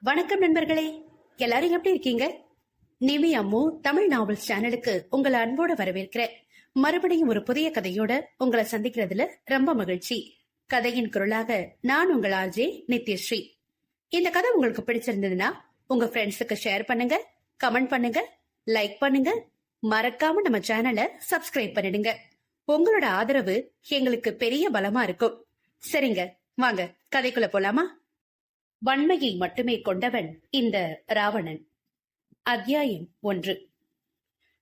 வணக்கம் நண்பர்களே. எல்லாரும் எப்படி இருக்கீங்க? நிமி அம்மு தமிழ் நாவல் சேனலுக்கு உங்களை அன்போட வரவேற்கிறேன். மறுபடியும் ஒரு புதிய கதையோட உங்களை சந்திக்கிறதுல ரொம்ப மகிழ்ச்சி. கதையின் குரலாக நான் உங்கள் ஆர்ஜே நித்யஸ்ரீ. இந்த கதை உங்களுக்கு பிடிச்சிருந்ததுன்னா உங்க ஃப்ரெண்ட்ஸுக்கு ஷேர் பண்ணுங்க கமெண்ட் பண்ணுங்க லைக் பண்ணுங்க. மறக்காம நம்ம சேனலை சப்ஸ்கிரைப் பண்ணிடுங்க. உங்களோட ஆதரவு எங்களுக்கு பெரிய பலமா இருக்கும். சரிங்க வாங்க கதைக்குள்ள போலாமா? வன்மையை மட்டுமே கொண்டவன் இந்த ராவணன். அத்தியாயம் ஒன்று.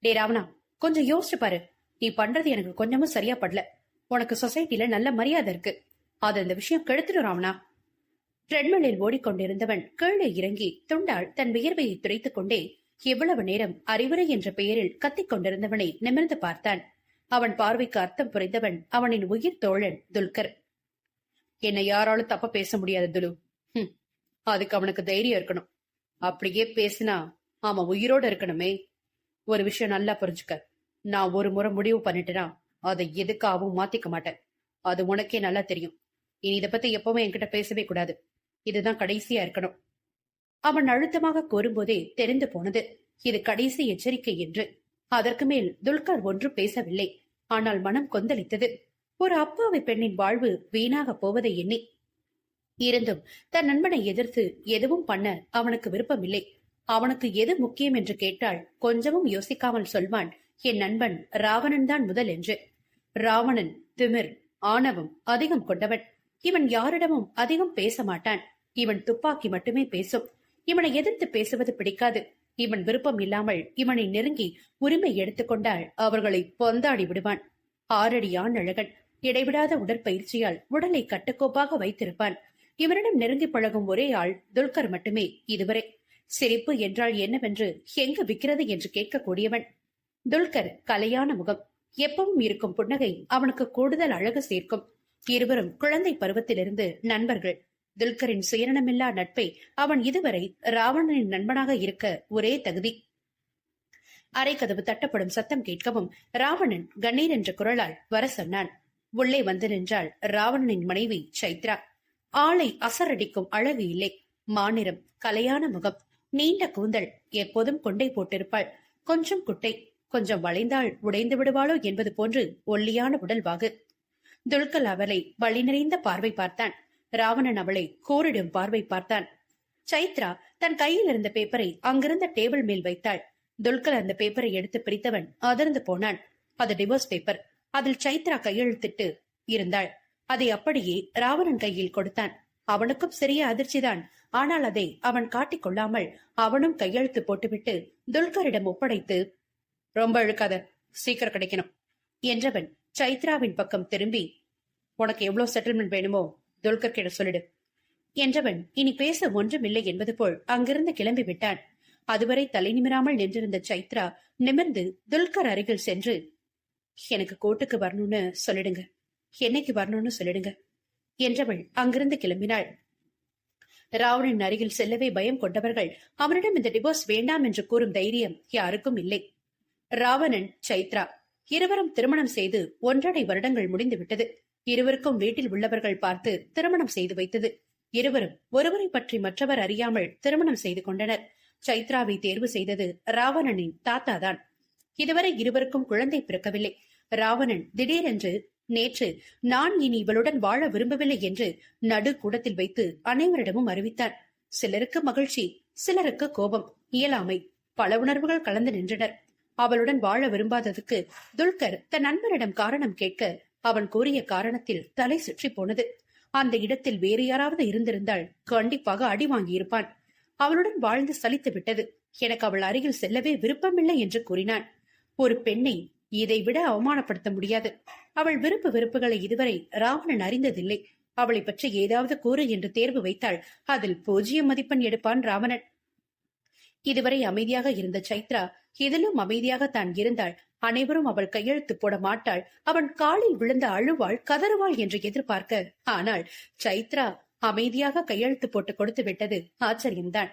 டே ராவணா கொஞ்சம் யோசிச்சு பாரு. நீ பண்றது எனக்கு கொஞ்சமும் சரியா படல. உனக்கு சொசைட்டில நல்ல மரியாதை இருக்கு. அது அந்த விஷயம் கெடுத்துடும் ராவணா. ட்ரெட்மில்லில் ஓடிக்கொண்டிருந்தவன் கீழே இறங்கி துண்டால் தன் வியர்வையை துடைத்துக் கொண்டே இவ்வளவு நேரம் அறிவுரை என்ற பெயரில் கத்திக் கொண்டிருந்தவனை நிமிர்ந்து பார்த்தான். அவன் பார்வைக்கு அர்த்தம் புரிந்தவன் அவனின் உயிர் தோழன் துல்கர். என்னை யாராலும் தப்ப பேச முடியாது துலு. ஹம், அதுக்கு அவனுக்கு தைரியம் இருக்கணும். அப்படியே பேசினா அவன் உயிரோட இருக்கணுமே. ஒரு விஷயம் நல்லா புரிஞ்சுக்க. நான் ஒரு முறை முடிவு பண்ணிட்டேனா அதை எதுக்காகவும் மாத்திக்க மாட்டேன். அது உனக்கே நல்லா தெரியும். இனி இதை பத்தி எப்பவுமே என்கிட்ட பேசவே கூடாது. இதுதான் கடைசியா இருக்கணும். அவன் அழுத்தமாக கூறும்போதே தெரிந்து போனது இது கடைசி எச்சரிக்கை என்று. அதற்கு மேல் துல்கர் ஒன்று பேசவில்லை. ஆனால் மனம் கொந்தளித்தது. ஒரு அப்பாவி பெண்ணின் வாழ்வு வீணாக போவதை எண்ணி இருந்தும் தன் நண்பனை எதிர்த்து எதுவும் பண்ண அவனுக்கு விருப்பமில்லை. அவனுக்கு எது முக்கியம் என்று கேட்டால் கொஞ்சமும் யோசிக்காமல் சொல்வான் என் நண்பன் ராவணன் தான் முதல் என்று. ராவணன் திமிர் ஆணவம் அதிகம் கொண்டவன். இவன் யாரிடமும் அதிகம் பேச மாட்டான். இவன் துப்பாக்கி மட்டுமே பேசும். இவனை எதிர்த்து பேசுவது பிடிக்காது. இவன் விருப்பம் இல்லாமல் இவனை நெருங்கி உரிமை எடுத்துக்கொண்டால் அவர்களை பொந்தாடி விடுவான். ஆறடி ஆண் அழகன் இடைவிடாத உடற்பயிற்சியால் உடலை கட்டுக்கோப்பாக வைத்திருப்பான். இவரிடம் நெருங்கி பழகும் ஒரே ஆள் துல்கர் மட்டுமே இதுவரை. சிரிப்பு என்றால் என்னவென்று எங்கு விக்கிறது என்று கேட்கக்கூடியவன். துல்கர் கலையான முகம். எப்பவும் இருக்கும் புன்னகை அவனுக்கு கூடுதல் அழகு சேர்க்கும். இருவரும் குழந்தை பருவத்திலிருந்து நண்பர்கள். துல்கரின் சுயநலமில்லா நட்பை அவன் இதுவரை ராவணனின் நண்பனாக இருக்க ஒரே தகுதி. அரைக்கதவு தட்டப்படும் சத்தம் கேட்கவும் ராவணன் கண்ணீர் என்ற குரலால் வர சொன்னான். உள்ளே வந்து நின்றாள் ராவணனின் மனைவி சைத்ரா. ஆளை அசரடிக்கும் அழகு இல்லை. மாநிறம் கலையான முகம். நீண்ட கூந்தல் எப்போதும் கொண்டை போட்டிருப்பாள். கொஞ்சம் குட்டை கொஞ்சம் வளைந்தால் உடைந்து விடுவாளோ என்பது போன்று ஒல்லியான உடல்வாகு துல்கல் அவளை வழி நிறைந்த பார்வை பார்த்தான். ராவணன் அவளை கோரிடும் பார்வை பார்த்தான். சைத்ரா தன் கையில் இருந்த பேப்பரை அங்கிருந்த டேபிள் மேல் வைத்தாள். துல்கல் அந்த பேப்பரை எடுத்து பிரித்தவன் அதிர்ந்து போனான். அது டிவோர்ஸ் பேப்பர். அதில் சைத்ரா கையெழுத்திட்டு இருந்தாள். அதை அப்படியே ராவணன் கையில் கொடுத்தான். அவனுக்கும் சிறிய அதிர்ச்சிதான். ஆனால் அதை அவன் காட்டிக் கொள்ளாமல் அவனும் கையெழுத்து போட்டுவிட்டு துல்கரிடம் ஒப்படைத்து ரொம்ப இழுக்காத சீக்கிரம் கிடைக்கணும் என்றவன் சைத்ராவின் பக்கம் திரும்பி உனக்கு எவ்வளவு செட்டில்மெண்ட் வேணுமோ துல்கர் கிட்ட சொல்லிடு என்றவன் இனி பேச ஒன்றுமில்லை என்பது போல் அங்கிருந்து கிளம்பி விட்டான் அதுவரை தலை நிமிராமல் நின்றிருந்த சைத்ரா நிமிர்ந்து துல்கர் அருகில் சென்று எனக்கு கோட்டுக்கு வரணும்னு சொல்லிடுங்க என்னைக்கு வரணும்னு சொல்லிடுங்க என்றவள் அங்கிருந்து கிளம்பினாள். ராவணன் அருகில் செல்லவே பயம் கொண்டவர்கள் அவனிடம் இந்த டிவோர்ஸ் வேண்டாம் என்று கூறும் தைரியம் யாருக்கும் இல்லை. ராவணன் சைத்ரா இருவரும் திருமணம் செய்து ஒன்றரை வருடங்கள் முடிந்து விட்டது. இருவருக்கும் வீட்டில் உள்ளவர்கள் பார்த்து திருமணம் செய்து வைத்தது. இருவரும் ஒருவரை பற்றி மற்றவர் அறியாமல் திருமணம் செய்து கொண்டனர். சைத்ராவை தேர்வு செய்தது ராவணனின் தாத்தா தான் இதுவரை இருவருக்கும் குழந்தை பிறக்கவில்லை. ராவணன் திடீரென்று நேற்று நான் இனி இவளுடன் வாழ விரும்பவில்லை என்று நடு கூடத்தில் வைத்து அனைவரிடமும் அறிவித்தான் சிலருக்கு மகிழ்ச்சி சிலருக்கு கோபம் இயலாமை பல உணர்வுகள் கலந்து நின்றனர். அவளுடன் வாழ விரும்பாததுக்கு துல்கர் தன் நண்பரிடம் காரணம் கேட்க அவன் கூறிய காரணத்தில் தலை சுற்றி போனது. அந்த இடத்தில் வேறு யாராவது இருந்திருந்தால் கண்டிப்பாக அடி வாங்கியிருப்பான். அவளுடன் வாழ்ந்து சலித்து விட்டது. எனக்கு அவள் அருகில் செல்லவே விருப்பமில்லை என்று கூறினான். ஒரு பெண்ணை இதை விட அவமானப்படுத்த முடியாது. அவள் விருப்பு வெறுப்புகளை இதுவரை ராவணன் அறிந்ததில்லை. அவளை பற்றி ஏதாவது கூறு என்று தேர்வு வைத்தாள். அதில் பூஜ்ஜியம் மதிப்பெண் எடுப்பான் ராவணன். இதுவரை அமைதியாக இருந்த சைத்ரா இதிலும் அமைதியாக தான் இருந்தாள். அனைவரும் அவள் கையெழுத்து போட மாட்டாள். அவன் காலில் விழுந்த அழுவாள் கதறுவாள் என்று எதிர்பார்க்க. ஆனால் சைத்ரா அமைதியாக கையெழுத்து போட்டு கொடுத்து விட்டது ஆச்சரியம்தான்.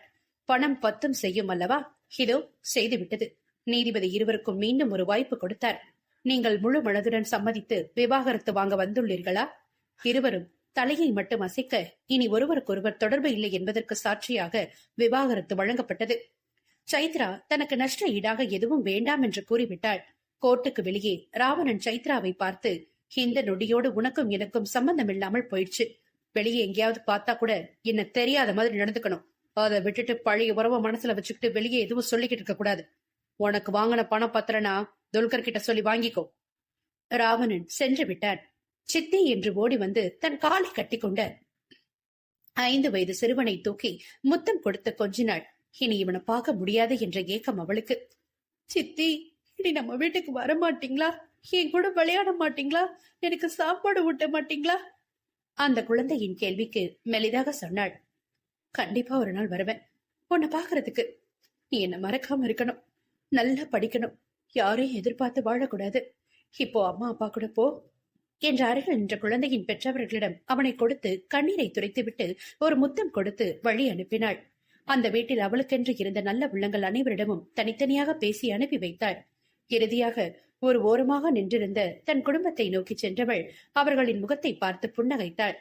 பணம் பத்தும் செய்யும் அல்லவா? இதோ செய்து விட்டது. நீதிபதி இருவருக்கும் மீண்டும் ஒரு வாய்ப்பு கொடுத்தார். நீங்கள் முழு மனதுடன் சம்மதித்து விவாகரத்து வாங்க வந்துள்ளீர்களா? இருவரும் தலையை மட்டும் அசைக்க இனி ஒருவருக்கொருவர் தொடர்பு இல்லை என்பதற்கு சாட்சியாக விவாகரத்து வழங்கப்பட்டது. சைத்ரா தனக்கு நஷ்ட ஈடாக எதுவும் வேண்டாம் என்று கூறிவிட்டாள். கோர்ட்டுக்கு வெளியே ராவணன் சைத்ராவை பார்த்து இந்த நொடியோடு உனக்கும் எனக்கும் சம்பந்தம் இல்லாமல் போயிடுச்சு. வெளியே எங்கேயாவது பார்த்தா கூட என்ன தெரியாத மாதிரி நடந்துக்கணும். அதை விட்டுட்டு பழைய உறவை மனசுல வச்சுக்கிட்டு வெளியே எதுவும் சொல்லிக்கிட்டு இருக்க கூடாது உனக்கு வாங்கின பணம் பத்திரனா துல்கர் கிட்ட சொல்லி வாங்கிக்கோ. ராவணன் சென்று விட்டான். சித்தி என்று ஓடி வந்து தன் காலை கட்டி கொண்ட ஐந்து வயது சிறுவனை தூக்கி முத்தம் கொடுத்து கொஞ்சினாள். இனி இவனை பார்க்க முடியாது என்ற ஏக்கம் அவளுக்கு. சித்தி இனி நம்ம வீட்டுக்கு வர மாட்டீங்களா? என் கூட விளையாட மாட்டீங்களா? எனக்கு சாப்பாடு ஊட்ட மாட்டீங்களா? அந்த குழந்தையின் கேள்விக்கு மெலிதாக சொன்னாள். கண்டிப்பா ஒரு நாள் வருவேன். உன்னை பாக்குறதுக்கு நீ என்ன மறக்காம இருக்கணும். நல்லா படிக்கணும். யாரையும் எதிர்பார்த்து வாழக்கூடாது. இப்போ அம்மா அப்பா கூட போ. என்ற அருகில் நின்ற குழந்தையின் பெற்றவர்களிடம் அவனை கொடுத்து கண்ணீரை துடைத்துவிட்டு ஒரு முத்தம் கொடுத்து வழி அனுப்பினாள். அந்த வீட்டில் அவளுக்கென்று இருந்த நல்ல உள்ளங்கள் அனைவரிடமும் தனித்தனியாக பேசி அனுப்பி வைத்தாள். இறுதியாக ஒரு ஓரமாக நின்றிருந்த தன் குடும்பத்தை நோக்கி சென்றவள் அவர்களின் முகத்தை பார்த்து புன்னகைத்தாள்.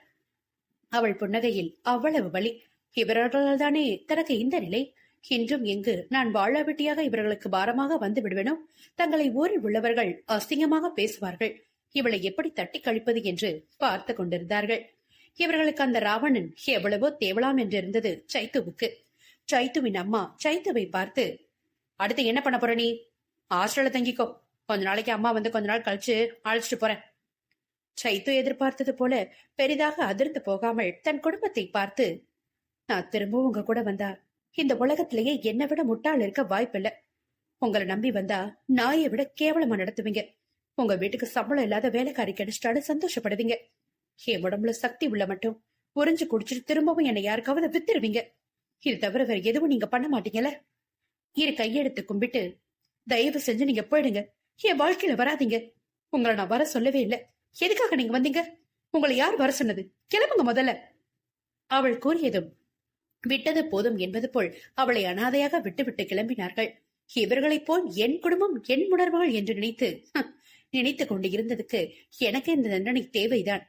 அவள் புன்னகையில் அவ்வளவு வலி. இவர்களால்தானே தனக்கு இந்த நிலை? இன்றும் எங்கு நான் வாழாவட்டியாக இவர்களுக்கு பாரமாக வந்து விடுவேனோ? தங்களை ஊரில் உள்ளவர்கள் அசிங்கமாக பேசுவார்கள். இவளை எப்படி தட்டி கழிப்பது என்று பார்த்து கொண்டிருந்தார்கள். இவர்களுக்கு அந்த ராவணன் எவ்வளவோ தேவலாம் என்றிருந்தது சைத்துவுக்கு. சைத்துவின் அம்மா சைத்துவை பார்த்து அடுத்து என்ன பண்ண போற நீ? ஹாஸ்டல்ல தங்கிக்கோ. கொஞ்ச நாளைக்கு அம்மா வந்து கொஞ்ச நாள் கழிச்சு அழைச்சிட்டு போறேன். சைத்து எதிர்பார்த்தது போல பெரிதாக அதிர்ந்து போகாமல் தன் குடும்பத்தை பார்த்து நான் திரும்பவும் உங்க கூட வந்தா இந்த உலகத்திலேயே என்னை விட முட்டாள் இருக்க வாய்ப்பில்ல. உங்களை நம்பி வந்தா நாயை விட கேவலமா நடத்துவீங்க. உங்க வீட்டுக்கு சம்பளம் இல்லாத வேலைக்காரி கிடைச்சிட்டாலும் சந்தோஷப்படுவீங்க. என் உடம்புல சக்தி உள்ள மட்டும் உறிஞ்சு குடிச்சிட்டு திரும்பவும் என்னை யாருக்காவது வித்துருவீங்க. இது தவிர வேற எதுவும் நீங்க பண்ண மாட்டீங்கல்ல? இரு கையெடுத்து கும்பிட்டு தயவு செஞ்சு நீங்க போயிடுங்க. என் வாழ்க்கையில வராதீங்க. உங்களை நான் வர சொல்லவே இல்ல. எதுக்காக நீங்க வந்தீங்க? உங்களை யார் வர சொன்னது? கிளம்புங்க முதல்ல. அவள் கூறியதும் விட்டது போதும் என்பது போல் அவளை அனாதையாக விட்டுவிட்டு கிளம்பினார்கள். இவர்களைப் போல் என் குடும்பம் என் உணர்வுகள் என்று நினைத்து ஹ், நினைத்துக் கொண்டு இருந்ததுக்கு எனக்கு இந்த தண்டனை தேவைதான்.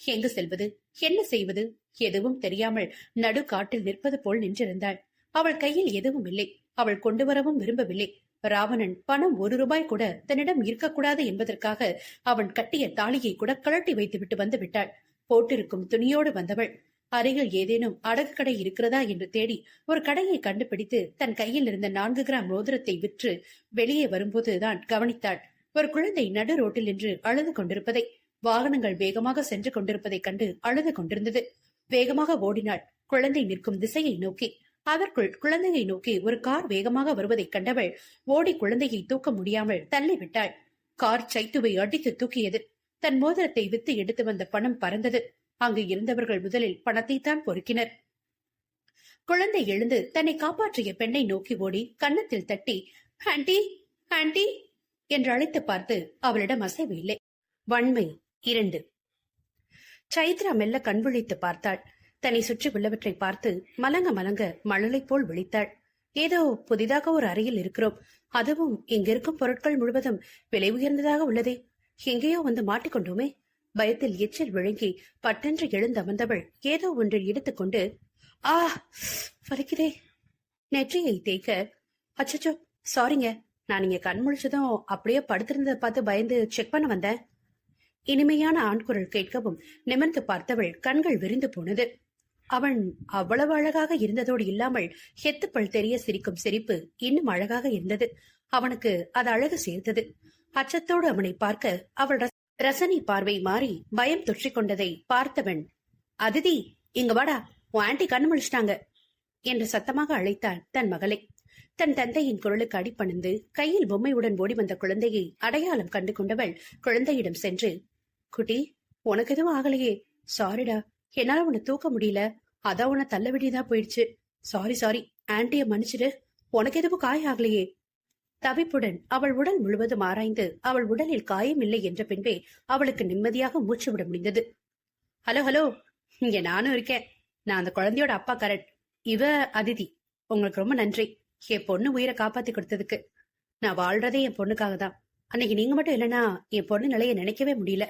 எங்கு செல்வது? என்ன செய்வது? எதுவும் தெரியாமல் நடு காட்டில் நிற்பது போல் நின்றிருந்தாள். அவள் கையில் எதுவும் இல்லை. அவள் கொண்டு வரவும் விரும்பவில்லை. ராவணன் பணம் ஒரு ரூபாய் கூட தன்னிடம் இருக்கக்கூடாது என்பதற்காக அவன் கட்டிய தாலியை கூட கழட்டி வைத்துவிட்டு வந்து விட்டாள். போட்டிருக்கும் துணியோடு வந்தவள். அருகில் ஏதேனும் அடகு கடை இருக்கிறதா என்று தேடி ஒரு கடையை கண்டுபிடித்து தன் கையில் இருந்த நான்கு கிராம் மோதிரத்தை விற்று வெளியே வரும்போதுதான் கவனித்தாள். ஒரு குழந்தை நடு ரோட்டில் நின்று அழுது கொண்டிருப்பதை வாகனங்கள் வேகமாக சென்று கொண்டிருப்பதைக் கண்டு அழுது கொண்டிருந்தது. வேகமாக ஓடினாள். குழந்தை நிற்கும் திசையை நோக்கி. அதற்குள் குழந்தையை நோக்கி ஒரு கார் வேகமாக வருவதைக் கண்டவள் ஓடி குழந்தையை தூக்க முடியாமல் தள்ளிவிட்டாள். கார் சைத்துவை அடித்து தூக்கியது. தன் மோதிரத்தை வித்து எடுத்து வந்த பணம் பறந்தது. அங்கு இருந்தவர்கள் முதலில் பணத்தைத்தான் பொறுக்கினர். குழந்தை எழுந்து தன்னை காப்பாற்றிய பெண்ணை நோக்கி ஓடி கன்னத்தில் தட்டி ஆண்டி ஆண்டி என்று அழைத்து பார்த்து அவளிடம் அசைவு இல்லை வன்மை இரண்டு. சைத்ரா மெல்ல கண் விழித்து பார்த்தாள். தன்னை சுற்றி உள்ளவற்றை பார்த்து மலங்க மலங்க மணலை போல் விழித்தாள். ஏதோ புதிதாக ஒரு அறையில் இருக்கிறோம். அதுவும் இங்கிருக்கும் பொருட்கள் முழுவதும் விலை உயர்ந்ததாக உள்ளதே. எங்கேயோ வந்து மாட்டிக்கொண்டோமே. பயத்தில் எச்சில் விழுங்கி பட்டென்று எழுந்தமர்ந்தவள் ஏதோ ஒன்றில் எடுத்துக்கொண்டு ஆ வலிக்குதே. நெற்றியை தேய்க்க அச்சச்சோ சாரிங்க நான் இங்க கண் முழிச்சதும் அப்படியே படுத்திருந்ததை பார்த்து பயந்து செக் பண்ண வந்தேன். இனிமையான ஆண்குரல் கேட்கவும் நிமிர்ந்து பார்த்தவள் கண்கள் விரிந்து போனது. அவன் அவ்வளவு அழகாக இருந்ததோடு இல்லாமல் ஹெத்துப்பல் தெரிய சிரிக்கும் சிரிப்பு இன்னும் அழகாக இருந்தது. அவனுக்கு அது அழகு சேர்த்தது. அச்சத்தோடு அவனை பார்க்க அவள் ரசனை பார்வை மாறி பயம் தொற்றிக் கொண்டதை பார்த்தவன் அதிதி இங்க வாடா உன் ஆண்டி கண்ணு முழிச்சிட்டாங்க என்று சத்தமாக அழைத்தாள் தன் மகளை. தன் தந்தையின் குரலுக்கு அடிப்பணிந்து கையில் பொம்மையுடன் ஓடி வந்த குழந்தையை அடையாளம் கண்டு கொண்டவள் குழந்தையிடம் சென்று குட்டி உனக்கு எதுவும் ஆகலையே. சாரிடா என்னால உன்னை தூக்க முடியல. அதான் உன்னை தள்ள வேண்டியதா போயிடுச்சு. சாரி சாரி ஆண்டிய மன்னிச்சிடு. உனக்கு எதுவும் காய ஆகலையே. தவிப்புடன் அவள் உடல் முழுவதும் ஆராய்ந்து அவள் உடலில் காயம் இல்லை என்ற பின்பே அவளுக்கு நிம்மதியாக மூச்சு விட முடிந்தது. ஹலோ ஹலோ இங்க நானும் இருக்கேன். நான் அந்த குழந்தையோட அப்பா கரண் இவ அதிதி. உங்களுக்கு ரொம்ப நன்றி. என் பொண்ணு உயிரை காப்பாத்தி கொடுத்ததுக்கு. நான் வாழ்றதே என் பொண்ணுக்காக தான். அன்னைக்கு நீங்க மட்டும் இல்லைன்னா என் பொண்ணு நிலைய நினைக்கவே முடியல.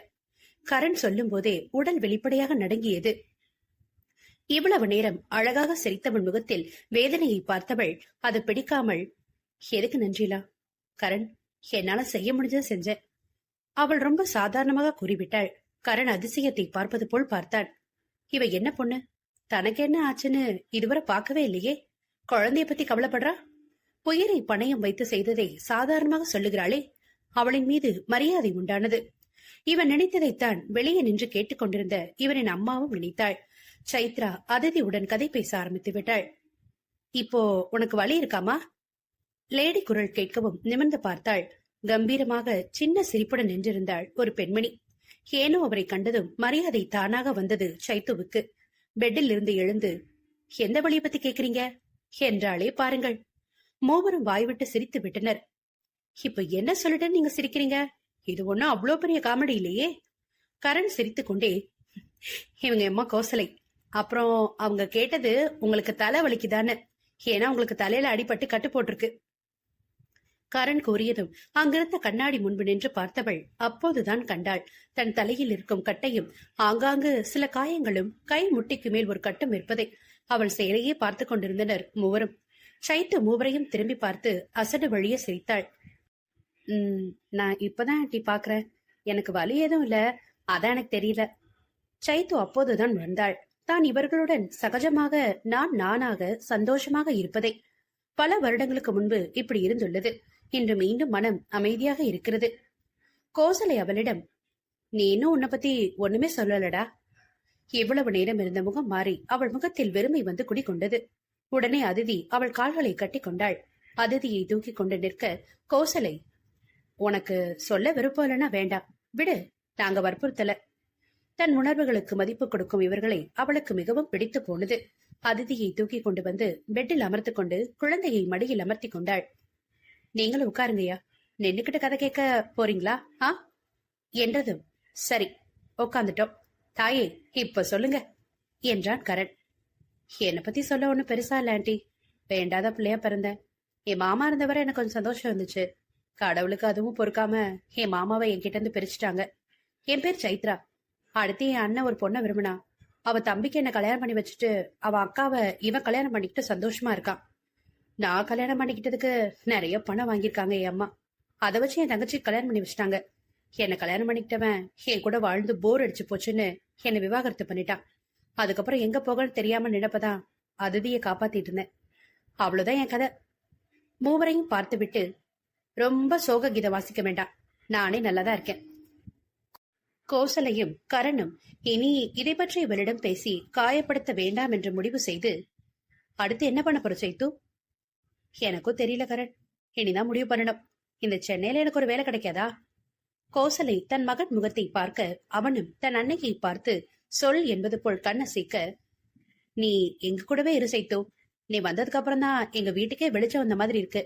கரண் சொல்லும் போதே உடல் வெளிப்படையாக நடுங்கியது. இவ்வளவு நேரம் அழகாக சிரித்தவன் முகத்தில் வேதனையை பார்த்தவள் அது பிடிக்காமல் எதுக்கு நன்றிலா? கரண் என்னால செய்ய முடிஞ்சதை செஞ்சேன். அவள் ரொம்ப சாதாரணமாக கூறிவிட்டாள். கரண் அதிசயத்தை பார்ப்பது போல் பார்த்தான் இவ என்ன பொண்ணு? தனக்கு என்ன ஆச்சுன்னு இதுவரை பார்க்கவே இல்லையே? குழந்தைய பத்தி கவலைப்படுறா? உயிரை பணயம் வைத்து செய்ததை சாதாரணமாக சொல்லுகிறாளே? அவளின் மீது மரியாதை உண்டானது. இவன் நினைத்ததைத்தான் வெளியே நின்று கேட்டுக்கொண்டிருந்த இவனின் அம்மாவும் நினைத்தாள். சைத்ரா அதிதியுடன் கதை பேச ஆரம்பித்து விட்டாள். இப்போ உனக்கு வலி இருக்காமா? லேடி குரல் கேட்கவும் நிமிர்ந்து பார்த்தாள். கம்பீரமாக சின்ன சிரிப்புடன் நின்றிருந்தாள் ஒரு பெண்மணி. ஏனோ அவரை கண்டதும் மரியாதை தானாக வந்தது சைத்துவுக்கு. பெட்டில் இருந்து எழுந்து எந்த வழியை பத்தி கேக்குறீங்க? என்றாளே பாருங்கள். மூவரும் வாய்விட்டு சிரித்து விட்டனர். இப்ப என்ன சொல்லிட்டு நீங்க சிரிக்கிறீங்க? இது ஒன்னும் அவ்வளோ பெரிய காமெடி இல்லையே? கரண் சிரித்து கொண்டே இவங்க அம்மா கோசலை. அப்புறம் அவங்க கேட்டது உங்களுக்கு தலை வலிக்குதான்னு. ஏன்னா உங்களுக்கு தலையில அடிபட்டு கட்டு போட்டிருக்கு. கரண் கூறியதும் அங்கிருந்த கண்ணாடி முன்பு நின்று பார்த்தவள் அப்போதுதான் கண்டாள். தன் தலையில் இருக்கும் கட்டையும் ஆங்காங்கு சில காயங்களும் கை முட்டிக்கு மேல் ஒரு கட்டும் இருப்பதை அவள் செயலையே பார்த்து கொண்டிருந்தனர் மூவரும். சைத்து மூவரையும் திரும்பி பார்த்து அசடு வழிய சிரித்தாள். உம் நான் இப்பதான் ஆண்டி பாக்குறேன். எனக்கு வலி எதுவும் இல்ல. அதான் எனக்கு தெரியல. சைத்து அப்போதுதான் உணர்ந்தாள் தான் இவர்களுடன் சகஜமாக நான் நானாக சந்தோஷமாக இருப்பதை பல வருடங்களுக்கு முன்பு இப்படி இருந்துள்ளது. இன்று மீண்டும் மனம் அமைதியாக இருக்கிறது. கோசலை அவளிடம் நீ இன்னும் உன்னை பத்தி ஒண்ணுமே சொல்லலடா. இவ்வளவு நேரம் இருந்த முகம் மாறி அவள் முகத்தில் வெறுமை வந்து குடிகொண்டது. உடனே அதிதி அவள் கால்களை கட்டி கொண்டாள். அதிதியை தூக்கி கொண்டு நிற்க கோசலை உனக்கு சொல்ல விருப்பம் இல்லைன்னா வேண்டாம். விடு நாங்க வற்புறுத்தல. தன் உணர்வுகளுக்கு மதிப்பு கொடுக்கும் இவர்களை அவளுக்கு மிகவும் பிடித்து போனது. அதிதியை தூக்கி கொண்டு வந்து பெட்டில் அமர்த்து கொண்டு குழந்தையை மடியில் அமர்த்தி கொண்டாள். நீங்களும் உட்காருங்கய்யா. நின்னுக்கிட்டு கதை கேட்க போறீங்களா? ஆ? என்றதும் சரி உட்காந்துட்டோம் தாயே இப்ப சொல்லுங்க என்றான் கரண். என்னை பத்தி சொல்ல ஒன்றும் பெருசா இல்ல ஆண்டி. வேண்டாத பிள்ளையா பிறந்தேன். என் மாமா இருந்தவரை எனக்கு கொஞ்சம் சந்தோஷம் இருந்துச்சு. கடவுளுக்கு அதுவும் பொறுக்காம என் மாமாவை என்கிட்ட இருந்து பிரிச்சுட்டாங்க. என் பேர் சைத்ரா. அடுத்து என் அண்ணன் ஒரு பொண்ணை விரும்பினா அவ தம்பிக்கு என்ன கல்யாணம் பண்ணி வச்சுட்டு அவ அக்காவை இவன் கல்யாணம் பண்ணிக்கிட்டு சந்தோஷமா இருக்கான். நான் கல்யாணம் பண்ணிக்கிட்டதுக்கு நிறைய பணம் வாங்கியிருக்காங்க என் அம்மா. அதை வச்சு என் தங்கச்சி கல்யாணம் பண்ணி வச்சுட்டாங்க. என்னை கல்யாணம் பண்ணிக்கிட்டவன் என் கூட வாழ்ந்து போர் அடிச்சு போச்சுன்னு என்னை விவாகரத்து பண்ணிட்டான். அதுக்கப்புறம் எங்க போகன்னு தெரியாம நினைப்பதான் அதிதியை காப்பாத்திட்டு இருந்தேன். அவ்வளவுதான் என் கதை. மூவரையும் பார்த்து விட்டு ரொம்ப சோக கீதம் வாசிக்க வேண்டாம். நானே நல்லாதான் இருக்கேன். கோசலையும் கரணும் இனி இதை பற்றி இவளிடம் பேசி காயப்படுத்த வேண்டாம் என்று முடிவு செய்து அடுத்து என்ன பண்ண போற சைத்து எனக்கும் தெரியல கரண். இனிதான் முடிவு பண்ணணும். இந்த சென்னையில எனக்கு ஒரு வேலை கிடைக்காதா? கோசலை தன் மகன் முகத்தை பார்க்க அவனும் தன் அன்னையை பார்த்து சொல் என்பது போல் கண்ணசைக்க நீ எங்க கூடவே இருசைத்தோ நீ வந்ததுக்கு அப்புறம் தான் எங்க வீட்டுக்கே வெளிச்சம் வந்த மாதிரி இருக்கு.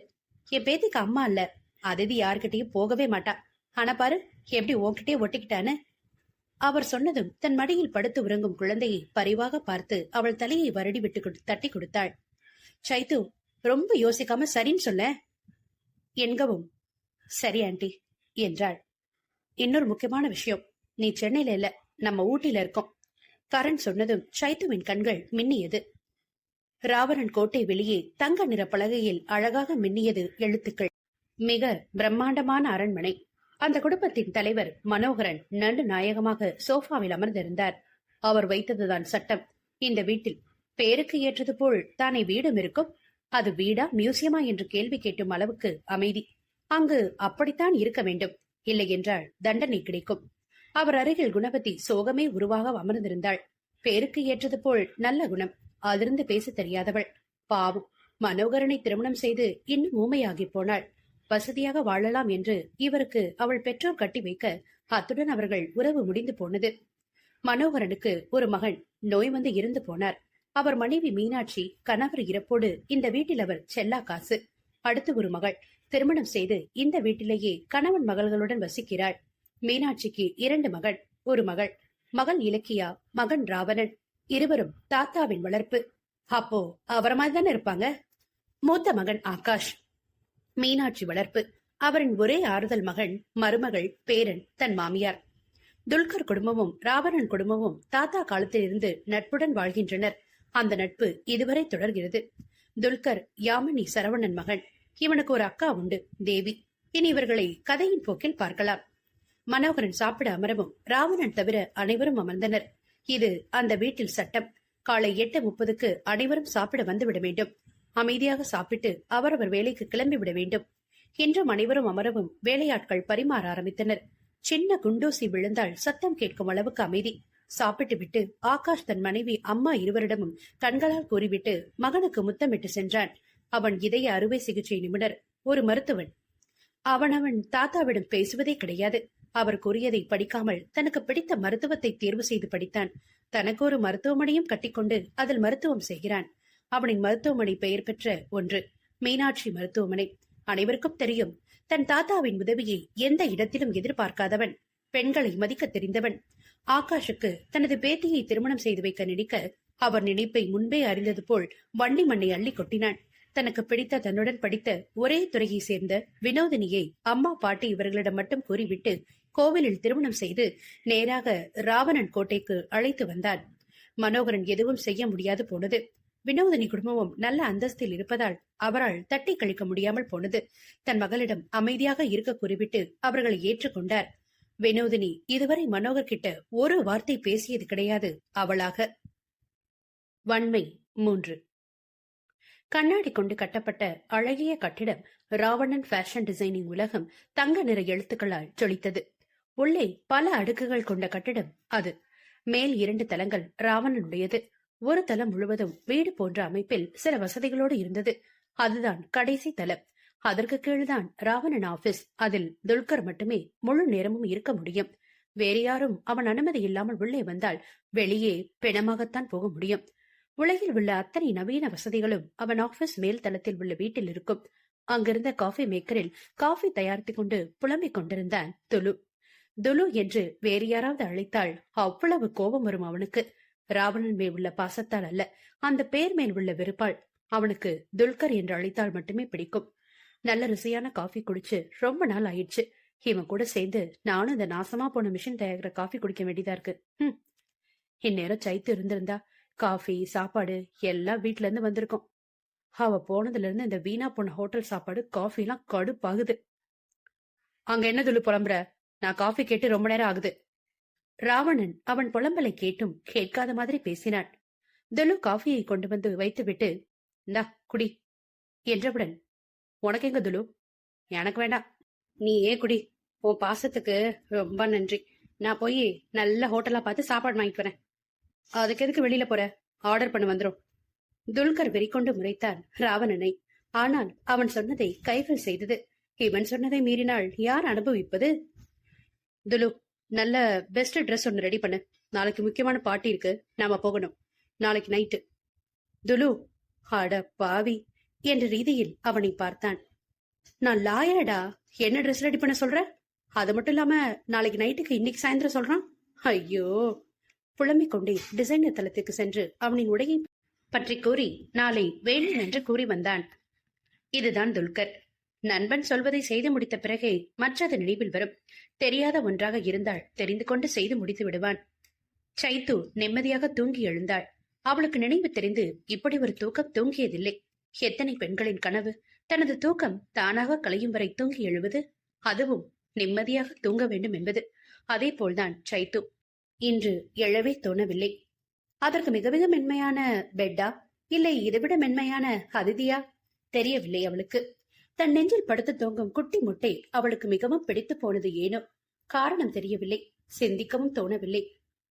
என் பேத்திக்கு அம்மா இல்ல. அதிதி யார்கிட்டயும் போகவே மாட்டா. ஆனா பாரு எப்படி உன்கிட்டயே ஒட்டிக்கிட்டான்னு? அவர் சொன்னதும் தன் மடியில் படுத்து உறங்கும் குழந்தையை பரிவாக பார்த்து அவள் தலையை வருடி விட்டு தட்டி கொடுத்தாள். சைத்து ரொம்ப யோசிக்காம சரின்னு சொல்ல. என்கவும் சரி ஆண்டி என்றாள். இன்னொரு முக்கியமான விஷயம் நீ சென்னையில இல்ல நம்ம ஊட்டில இருக்கோம். கரண் சொன்னதும் சைத்துவின் கண்கள் மின்னியது. ராவணன் கோட்டை வெளியே தங்க நிற பலகையில் அழகாக மின்னியது எழுத்துக்கள். மிக பிரம்மாண்டமான அரண்மனை. அந்த குடும்பத்தின் தலைவர் மனோகரன் நடு நாயகமாக சோஃபாவில் அமர்ந்திருந்தார். அவர் வைத்ததுதான் சட்டம். இந்த வீட்டில் பேருக்கு ஏற்றது போல் தானே வீடும் இருக்கும்? அது வீடா மியூசியமா என்று கேள்வி கேட்டும் அளவுக்கு அமைதி. அங்கு அப்படித்தான் இருக்க வேண்டும். இல்லை என்றால் தண்டனை கிடைக்கும். அவர் அருகில் குணபதி சோகமே உருவாக அமர்ந்திருந்தாள். பேருக்கு ஏற்றது போல் நல்ல குணம். அதிர்ந்து பேச தெரியாதவள். பாவம். மனோகரனை திருமணம் செய்து இன்னும் ஊமையாகி போனாள். வசதியாக வாழலாம் என்று இவருக்கு அவள் பெற்றோர் கட்டி வைக்க அத்துடன் அவர்கள் உறவு முடிந்து போனது. மனோகரனுக்கு ஒரு மகன் நோய் வந்து இருந்து போனார். அவர் மனைவி மீனாட்சி கணவர் இறப்போடு இந்த வீட்டில் அவர் செல்லா காசு. அடுத்து ஒரு மகள். திருமணம் செய்து இந்த வீட்டிலேயே கணவன் மகள்களுடன் வசிக்கிறாள். மீனாட்சிக்கு இரண்டு மகன் ஒரு மகள். மகள் இலக்கியா மகன் ராவணன். இருவரும் தாத்தாவின் வளர்ப்பு. அப்போ அவர மாதிரி தானே இருப்பாங்க? மூத்த மகன் ஆகாஷ். மீனாட்சி வளர்ப்பு. அவரின் ஒரே ஆறுதல் மகன் மருமகள் பேரன் தன் மாமியார். துல்கர் குடும்பமும் ராவணன் குடும்பமும் தாத்தா காலத்தில் இருந்து நட்புடன் வாழ்கின்றனர். அந்த நட்பு இதுவரை தொடர்கிறது. துல்கர் யாமினி சரவணன் மகன் இவனுக்கு ஒரு அக்கா உண்டு தேவி. இனி இவர்களை கதையின் போக்கில் பார்க்கலாம். மனோகரன் சாப்பிட அமரவும் ராவணன் தவிர அனைவரும் அமர்ந்தனர். இது அந்த வீட்டில் சட்டம். காலை எட்டு முப்பதுக்கு அனைவரும் சாப்பிட வந்துவிட வேண்டும். அமைதியாக சாப்பிட்டு அவரவர் வேலைக்கு கிளம்பி விட வேண்டும். இன்றும் அனைவரும் அமரவும் வேலையாட்கள் பரிமாற ஆரம்பித்தனர். சின்ன குண்டூசி விழுந்தால் சத்தம் கேட்கும் அளவுக்கு அமைதி. சாப்பிட்டு விட்டு ஆகாஷ் தன் மனைவி அம்மா இருவரிடமும் கண்களால் கூறிவிட்டு மகனுக்கு முத்தமிட்டு சென்றான். அவன் இதய அறுவை சிகிச்சை நிபுணர் ஒரு மருத்துவன். அவன் அவன் தாத்தாவிடம் பேசுவதே கிடையாது. அவர் கூறியதை படிக்காமல் தனக்கு பிடித்த மருத்துவத்தை தேர்வு செய்து படித்தான். தனக்கு ஒரு மருத்துவமனையும் கட்டிக்கொண்டு அதில் மருத்துவம் செய்கிறான். அவனின் மருத்துவமனை பெயர் பெற்ற ஒன்று மீனாட்சி மருத்துவமனை. அனைவருக்கும் தெரியும் தன் தாத்தாவின் உதவியை எந்த இடத்திலும் எதிர்பார்க்காதவன். பெண்களை மதிக்க தெரிந்தவன். ஆகாஷுக்கு தனது பேத்தியை திருமணம் செய்து வைக்க நினைக்க அவர் நினைப்பை முன்பே அறிந்தது போல் வண்டி மண்ணை அள்ளி கொட்டினான். தனக்கு பிடித்த தன்னுடன் படித்த ஒரே துறையை சேர்ந்த வினோதினியை அம்மா பாட்டி இவர்களிடம் மட்டும் கூறிவிட்டு கோவிலில் திருமணம் செய்து நேராக ராவணன் கோட்டைக்கு அழைத்து வந்தான். மனோகரன் எதுவும் செய்ய முடியாது போனது. வினோதினி குடும்பமும் நல்ல அந்தஸ்தில் இருப்பதால் அவரால் தட்டி கழிக்க முடியாமல் போனது. தன் மகளிடம் அமைதியாக இருக்க கூறிவிட்டு அவர்களை ஏற்றுக்கொண்டார் வினோதினி இதுவரை மனோகர் கிட்ட ஒரு வார்த்தை பேசியது கிடையாது. அவளாக வன்மை மூன்று. கண்ணாடி கொண்டு கட்டப்பட்ட அழகிய கட்டிடம் ராவணன் ஃபேஷன் டிசைனிங் உலகம் தங்க நிற எழுத்துக்களால் ஜொலித்தது. உள்ளே பல அடுக்குகள் கொண்ட கட்டிடம் அது. மேல் இரண்டு தலங்கள் ராவணனுடையது. ஒரு தளம் முழுவதும் வீடு போன்ற அமைப்பில் சில வசதிகளோடு இருந்தது. அதுதான் கடைசி தலம் அதற்கு கீழ்தான் ராவணன் ஆபீஸ் அதில் துல்கர் மட்டுமே முழு நேரமும் இருக்க முடியும். வேறு யாரும் அவன் அனுமதி இல்லாமல் உள்ளே வந்தால் வெளியே பிணமாகத்தான் போக முடியும். உலகில் உள்ள அத்தனை நவீன வசதிகளும் அவன் ஆபீஸ் மேல் தளத்தில் உள்ள வீட்டில் இருக்கும். அங்கிருந்த காஃபி மேக்கரில் காஃபி தயாரித்துக் கொண்டு புலம்பிக் கொண்டிருந்தான் துலு. துலு என்று வேறு யாராவது அழைத்தால் அவ்வளவு கோபம் வரும் அவனுக்கு. ராவணன் மேல் உள்ள பாசத்தால் அல்ல. அந்த பேர் மேல் உள்ள வெறுப்பாள் அவனுக்கு துல்கர் என்று அழைத்தால் மட்டுமே பிடிக்கும். நல்ல ருசியான காஃபி குடிச்சு ரொம்ப நாள் ஆயிடுச்சு. இவன் கூட சேர்ந்து நானும் இந்த நாசமா போன மிஷின் தயாரிக்கிற காஃபி குடிக்க வேண்டியதா இருக்கு. ஹம். இந்நேரம் சைத்து இருந்திருந்தா காஃபி சாப்பாடு எல்லாம் வீட்ல இருந்து வந்திருக்கும். அவ போனதுல இருந்து இந்த வீணா போன ஹோட்டல் சாப்பாடு காஃபி எல்லாம் கடுப்பாகுது. அங்க என்ன துளு புலம்புற? நான் காஃபி கேட்டு ரொம்ப நேரம் ஆகுது. ராவணன் அவன் புலம்பலை கேட்டும் கேட்காத மாதிரி பேசினான். துலு காஃபியை கொண்டு வந்து வைத்துவிட்டு இந்தா குடி. என்றவுடன் உனக்கு எங்க துலு? எனக்கு வேண்டாம். நீ ஏன் குடி. உன் பாசத்துக்கு ரொம்ப நன்றி. நான் போய் நல்ல ஹோட்டலா பார்த்து சாப்பாடு வாங்கிட்டு வரேன். அதுக்கு எதுக்கு வெளியில போற? ஆர்டர் பண்ண வந்துடும் துல்கர் வெறிக்கொண்டு முறைத்தான் ராவணனை. ஆனால் அவன் சொன்னதை கைகள் செய்தது. இவன் சொன்னதை மீறினால் யார் அனுபவிப்பது? துலு நல்ல பெஸ்ட் ட்ரெஸ் ஒன்று ரெடி பண்ணு. நாளைக்கு முக்கியமான பார்ட்டி இருக்கு. நாம போகணும். நாளைக்கு நைட்டு துலு அட பாவி. என்ற ரீதியில் அவனை பார்த்தான். நான் லாயரடா? என்ன ட்ரெஸ் ரெடி பண்ண சொல்ற? அது மட்டும் இல்லாம நாளைக்கு நைட்டுக்கு இன்னைக்கு சாயந்தரம் சொல்றான்? ஐயோ. புலம்பிக் கொண்டே டிசைனர் தளத்துக்கு சென்று அவனின் உடையை பற்றி கூறி நாளை வேண்டும் என்று கூறி வந்தான். இதுதான் துல்கர். நண்பன் சொல்வதை செய்து முடித்த பிறகே மற்றது நினைவில் வரும். தெரியாத ஒன்றாக இருந்தால் தெரிந்து கொண்டு செய்து முடித்து விடுவான். சைத்து நிம்மதியாக தூங்கி எழுந்தாள். அவளுக்கு நினைவு தெரிந்து இப்படி ஒரு தூக்கம் தூங்கியதில்லை. எத்தனை பெண்களின் கனவு? தனது தூக்கம் தானாக கலையும் வரை தூங்கி எழுவது. அதுவும் நிம்மதியாக தூங்க வேண்டும் என்பது. அதே போல்தான் சைத்து. இன்று எழவே தோணவில்லை. அதற்கு மிக மிக மென்மையான பெட்டா? இல்லை இதைவிட மென்மையான அதிதியா தெரியவில்லை அவளுக்கு. தன் நெஞ்சில் படுத்து தூங்கும் குட்டி முட்டை அவளுக்கு மிகவும் பிடித்து போனது ஏனோ? காரணம் தெரியவில்லை. சிந்திக்கவும் தோணவில்லை.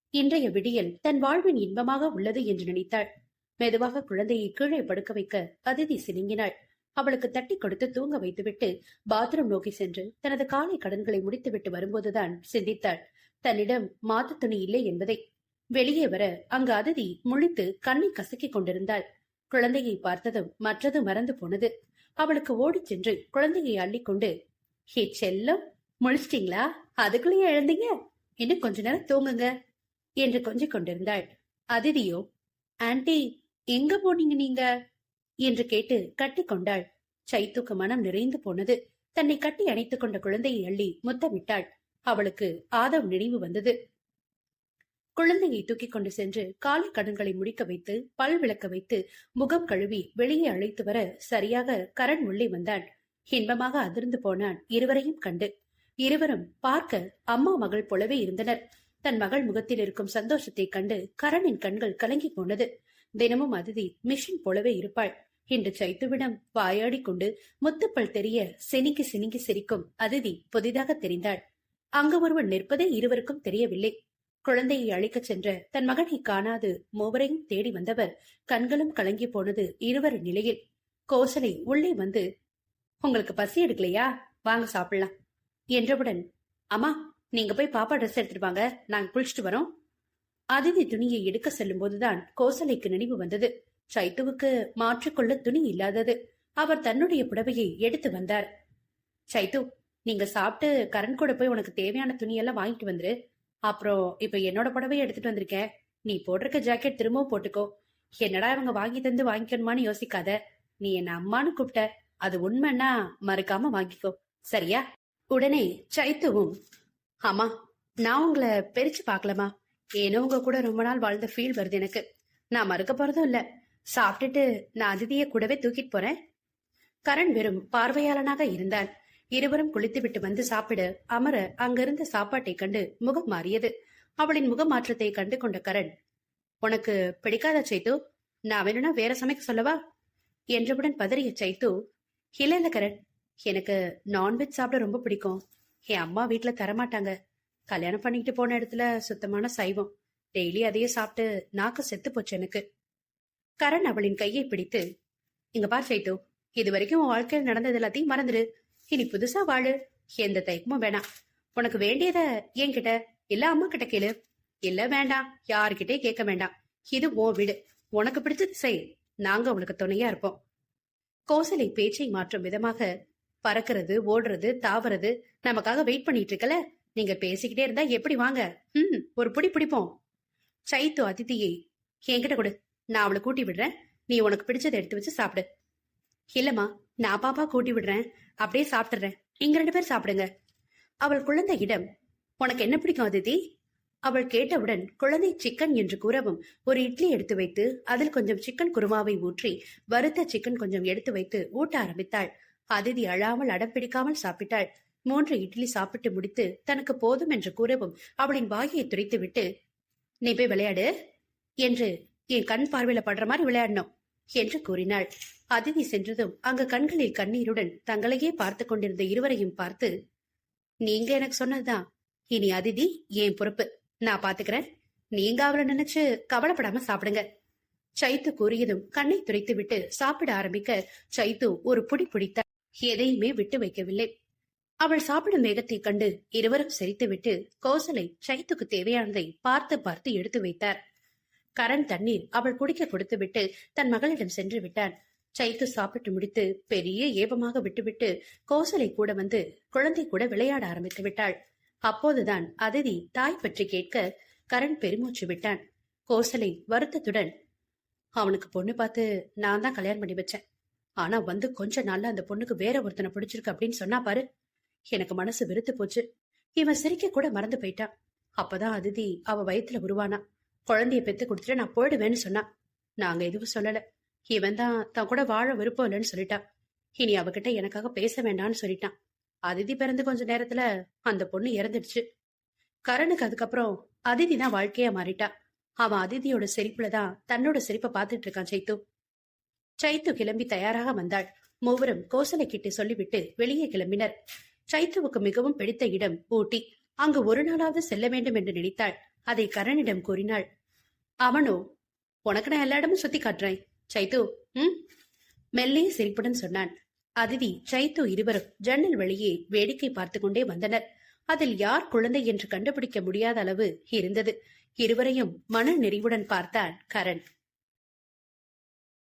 இன்றைய விடியல் தன் வாழ்வின் இன்பமாக உள்ளது என்று நினைத்தாள். மெதுவாக குழந்தையை கீழே படுக்க வைக்க அதிதி சினுங்கினாள். அவளுக்கு தட்டி கொடுத்து தூங்க வைத்துவிட்டு பாத்ரூம் நோக்கி சென்று தனது காலை கடன்களை முடித்துவிட்டு வரும்போதுதான் சிந்தித்தாள். தன்னிடம் மாத்து துணி இல்லை என்பதை. வெளியே வர அங்கு அதிதி முழித்து கண்ணை கசக்கிக் கொண்டிருந்தாள். குழந்தையை பார்த்ததும் மற்றது மறந்து போனது. அவளுக்கு ஓடிச் சென்று குழந்தையை அள்ளிக்கொண்டு ஹே செல்லம் முழிச்சிட்டீங்களா? அதுக்குள்ளேயே எழுந்தீங்க? இன்னும் கொஞ்ச நேரம் தூங்குங்க என்று கொஞ்சிக் கொண்டிருந்தாள். அதிதியோ ஆன்டி எங்க போனீங்க நீங்க? என்று கேட்டு கட்டிக்கொண்டாள் சைத்துக்கு மனம் நிறைந்து போனது. தன்னை கட்டி அணைத்துக் கொண்ட குழந்தையை அள்ளி முத்தமிட்டாள். அவளுக்கு ஆதவ் நினைவு வந்தது. குழந்தையை தூக்கிக் கொண்டு சென்று காலை கடன்களை முடிக்க வைத்து பல் விளக்க வைத்து முகம் கழுவி வெளியே அழைத்து வர சரியாக கரண் உள்ளே வந்தான். இன்பமாக அதிர்ந்து போனான் இருவரையும் கண்டு. இருவரும் பார்க்க அம்மா மகள் போலவே இருந்தனர். தன் மகள் முகத்தில் இருக்கும் சந்தோஷத்தை கண்டு கரணின் கண்கள் கலங்கி போனது. தினமும் அதிதி மிஷின் போலவே இருப்பாள். இன்று சைத்துவிடம் வாயாடி கொண்டு முத்துப்பல் தெரிய செனிக்கு சினிங்கி சிரிக்கும் அதிதி புதிதாக தெரிந்தாள். அங்கு ஒருவன் நிற்பதே இருவருக்கும் தெரியவில்லை. குழந்தையை அழைக்கச் சென்ற தன் மகனை காணாது மூவரையும் தேடி வந்தவர் கண்களும் கலங்கி போனது இருவர் நிலையில். கோசலை உள்ளே வந்து உங்களுக்கு பசி எடுக்கலையா? வாங்க சாப்பிடலாம். என்றவுடன் அம்மா நீங்க போய் பாப்பா ட்ரெஸ் எடுத்துட்டு வாங்க. நாங்க குளிச்சுட்டு வரோம். அதிதி துணியை எடுக்க செல்லும்போதுதான் கோசலைக்கு நினைவு வந்தது. சைத்துவுக்கு மாற்றிக்கொள்ள துணி இல்லாதது. அவர் தன்னுடைய புடவையை எடுத்து வந்தார். சைத்து நீங்க சாப்பிட்டு கரண் கூட போய் உனக்கு தேவையான துணியெல்லாம் வாங்கிட்டு வந்துரு. அப்புறம் இப்ப என்னோட புடவையை எடுத்துட்டு வந்திருக்கேன் நீ போட்டிருக்க ஜாக்கெட் திரும்பவும் போட்டுக்கோ. என்னடா இவங்க வாங்கி தந்து வாங்கிக்கணுமான்னு யோசிக்காத. நீ என்ன அம்மான்னு கூப்பிட்ட. அது உண்மைன்னா மறக்காம வாங்கிக்கோ. சரியா? உடனே சைத்துவும் ஆமா நான் உங்களை பிரிச்சு பார்க்கலாமா ஏனோ உங்க கூட ரொம்ப நாள் வாழ்ந்த ஃபீல் வருது எனக்கு. நான் மறுக்க போறதும் இல்ல. சாப்பிட்டுட்டு நான் அதிதியை கூடவே தூக்கிட்டு போறேன். கரண் வெறும் பார்வையாளனாக இருந்தான் இருவரும் குளித்துவிட்டு வந்து சாப்பிட. அமர அங்கிருந்த சாப்பாட்டை கண்டு முகம் மாறியது. அவளின் முக மாற்றத்தை கண்டு கொண்ட கரண் உனக்கு பிடிக்காத சைத்து நான் வேணும்னா வேற சமைக்க சொல்லவா? என்றவுடன் பதறிய சைத்து இல்ல இல்ல கரண். எனக்கு நான்வெஜ் சாப்பிட ரொம்ப பிடிக்கும். என் அம்மா வீட்டுல தரமாட்டாங்க. கல்யாணம் பண்ணிட்டு போன இடத்துல சுத்தமான சைவம். டெய்லி அதையே சாப்பிட்டு நாக்கு செத்து போச்சு எனக்கு. கரண் அவளின் கையை பிடித்து இங்க பார் சைத்து இது வரைக்கும் உன் வாழ்க்கையில் நடந்தது எல்லாத்தையும் மறந்துடு இனி புதுசா வாழு. எந்த தயக்கமும் வேணாம். உனக்கு வேண்டியத என்கிட்ட இல்ல அம்மா கிட்ட கேளு. இல்ல வேண்டாம். யாருக்கிட்டே கேட்க வேண்டாம். இது ஓ வீடு. உனக்கு பிடிச்சது செய். நாங்க உனக்கு துணையா இருப்போம். கோசலை பேச்சை மாற்றும் விதமாக பறக்கிறது ஓடுறது தாவறது நமக்காக வெயிட் பண்ணிட்டு இருக்கல? நீங்க பேசிக்கிட்டே இருந்தா எப்படி வாங்க? ம் ஒரு புடி பிடிப்போம். சைத்து அதிதியை என்கிட்ட கொடு. நான் அவளை கூட்டி விடுறேன். நீ உனக்கு பிடிச்சதை எடுத்து வச்சு சாப்பிடு. இல்லம்மா நான் பாப்பா கூட்டி விடுறேன். அப்படியே சாப்பிட்டுறேன். இங்க ரெண்டு பேர் சாப்பிடுங்க. அவள் குழந்தை இடம். உனக்கு என்ன பிடிக்கும் அதிதி அவள் கேட்டவுடன் குழந்தை சிக்கன் என்று கூறவும் ஒரு இட்லி எடுத்து வைத்து அதில் கொஞ்சம் சிக்கன் குருமாவை ஊற்றி வறுத்த சிக்கன் கொஞ்சம் எடுத்து வைத்து ஊட்ட ஆரம்பித்தாள். அதிதி அழாமல் அடம் பிடிக்காமல் சாப்பிட்டாள். மூன்று இட்லி சாப்பிட்டு முடித்து தனக்கு போதும் என்று கூறவும் அவளின் வாயை துடைத்துவிட்டு நீ போய் விளையாடு என்று என் கண் பார்வையில படுற மாதிரி விளையாடணும் என்று கூறினாள். அதிதி சென்றதும் அங்கு கண்களில் கண்ணீருடன் தங்களையே பார்த்து கொண்டிருந்த இருவரையும் பார்த்து நீங்க எனக்கு சொன்னதுதான். இனி அதிதி என் பொறுப்பு. நான் பாத்துக்கிறேன். நீங்க அவளை நினைச்சு கவலைப்படாம சாப்பிடுங்க. சைத்து கூறியதும் கண்ணை துரைத்து விட்டு சாப்பிட ஆரம்பிக்க சைத்து ஒரு புடி பிடித்த எதையுமே விட்டு வைக்கவில்லை. அவள் சாப்பிடும் வேகத்தை கண்டு இருவரும் சிரித்துவிட்டு கோசலை சைத்துக்கு தேவையானதை பார்த்து பார்த்து எடுத்து வைத்தார். கரண் தண்ணீர் அவள் குடிக்க கொடுத்துவிட்டு தன் மகளிடம் சென்று விட்டான். சைத்து சாப்பிட்டு முடித்து பெரிய ஏபமாக விட்டுவிட்டு கோசலை கூட வந்து குழந்தை கூட விளையாட ஆரம்பித்து விட்டாள். அப்போதுதான் அதிதி தாய் பற்றி கேட்க கரண் பெருமூச்சு விட்டான். கோசலை வருத்தத்துடன் அவனுக்கு பொண்ணு பார்த்து நான் தான் கல்யாணம் பண்ணி வச்சேன். ஆனா வந்து கொஞ்ச நாள்ல அந்த பொண்ணுக்கு வேற ஒருத்தனை பிடிச்சிருக்கு அப்படின்னு சொன்னா பாரு. எனக்கு மனசு வெறுத்து போச்சு. இவன் சிரிக்க கூட மறந்து போயிட்டான். அப்பதான் அதிதி அவ வயித்துல உருவானா. குழந்தைய பெத்து கொடுத்துட்டு நான் போயிடுவேன்னு சொன்னான் நாங்க எதுவும் சொல்லல. இவன் தான் தான் கூட வாழ விருப்பம் இல்லைன்னு சொல்லிட்டான் இனி அவகிட்ட எனக்காக பேச வேண்டாம்னு சொல்லிட்டான். அதிதி பிறந்து கொஞ்ச நேரத்துல அந்த பொண்ணு இறந்துடுச்சு. கரணுக்கு அதுக்கப்புறம் அதிதி தான் வாழ்க்கையா மாறிட்டா. அவன் அதிதியோட சிரிப்புல தான் தன்னோட சிரிப்பை பார்த்துட்டு இருக்கான் சைத்து. சைத்து கிளம்பி தயாராக வந்தாள். மூவரும் கோசலை கிட்ட சொல்லிவிட்டு வெளியே கிளம்பினர். சைத்துவுக்கு மிகவும் பிடித்த இடம் ஊட்டி. அங்கு ஒரு நாளாவது செல்ல வேண்டும் என்று நினைத்தாள். அதை கரணிடம் கூறினாள். அவனோ உனக்கு நான் எல்லா இடமும் சுத்தி காட்டுறேன். சைத்து ம்? மெல்லிய சிரிப்புடன் சொன்னான். அதிதி சைத்து இருவரும் ஜன்னல் வழியே வேடிக்கை பார்த்து கொண்டே வந்தனர். அதில் யார் குழந்தை என்று கண்டுபிடிக்க முடியாத அளவு இருந்தது. இருவரையும் மன நெறிவுடன் பார்த்தான் கரண்.